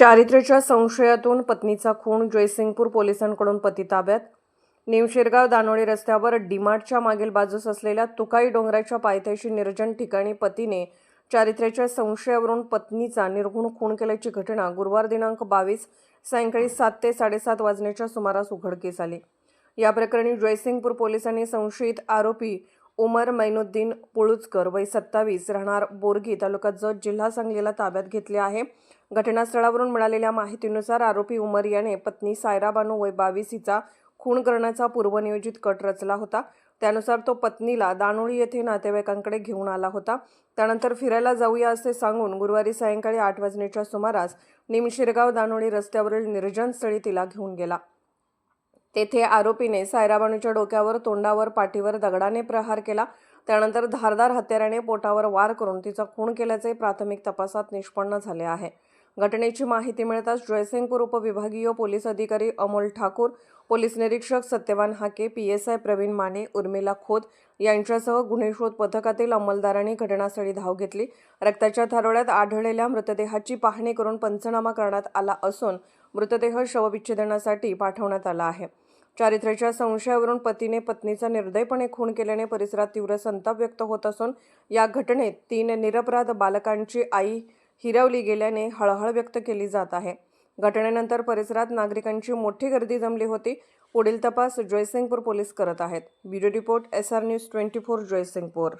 चारित्र्याच्या संशयातून पत्नीचा खून जयसिंगपूर पोलिसांकडून पती ताब्यात. निमशिरगाव दानोळी रस्त्यावर डीमार्टच्या मागील बाजूस असलेल्या तुकाई डोंगराच्या पायथ्याशी निर्जन ठिकाणी पतीने चारित्र्याच्या संशयावरून पत्नीचा निर्गुण खून केल्याची घटना गुरुवार दिनांक बावीस सायंकाळी सात ते साडेसात वाजण्याच्या सुमारास उघडकीस आली. या प्रकरणी जयसिंगपूर पोलिसांनी संशयित आरोपी उमर मैनुद्दीन पुळुचकर वय सत्तावीस राहणार बोरगी तालुका जत जिल्हा सांगलीला ताब्यात घेतले आहे. घटनास्थळावरून मिळालेल्या माहितीनुसार आरोपी उमर याने पत्नी सायरा बानू वय बावीस हिचा खून करण्याचा पूर्वनियोजित कट रचला होता. त्यानुसार तो पत्नीला दानोळी येथे नातेवाईकांकडे घेऊन आला होता. त्यानंतर फिरायला जाऊया असे सांगून गुरुवारी सायंकाळी आठ वाजण्याच्या सुमारास निमशिरगाव दानोळी रस्त्यावरील निर्जन स्थळी तिला घेऊन गेला. तेथे आरोपीने सायराबानूच्या डोक्यावर तोंडावर पाठीवर दगडाने प्रहार केला. त्यानंतर धारदार हत्याराने पोटावर वार करून तिचा खून केल्याचे प्राथमिक तपासात निष्पन्न झाले आहे. घटनेची माहिती मिळताच जयसिंगपूर उपविभागीय पोलीस अधिकारी अमोल ठाकूर पोलीस निरीक्षक Satyavan Hake P S I Pravin Mane Urmila Khot यांच्यासह गुन्हे शोध पथकातील अंमलदारांनी घटनास्थळी धाव घेतली. रक्ताच्या थारोळ्यात आढळलेल्या मृतदेहाची पाहणी करून पंचनामा करण्यात आला असून मृतदेह शवविच्छेदनासाठी पाठवण्यात आला आहे. चारित्र्याच्या संशयावरून पतीने पत्नीचा निर्दयपणे खून केल्याने परिसरात तीव्र संताप व्यक्त होत असून या घटनेत तीन निरपराध बालकांची आई हिरवली गेल्याने हळहळ व्यक्त केली जात आहे. घटनेनंतर परिसरात नागरिकांची मोठी गर्दी जमली होती. पुढील तपास जयसिंगपूर पोलीस करत आहेत. Bureau report S R news twenty four Jaysingpur.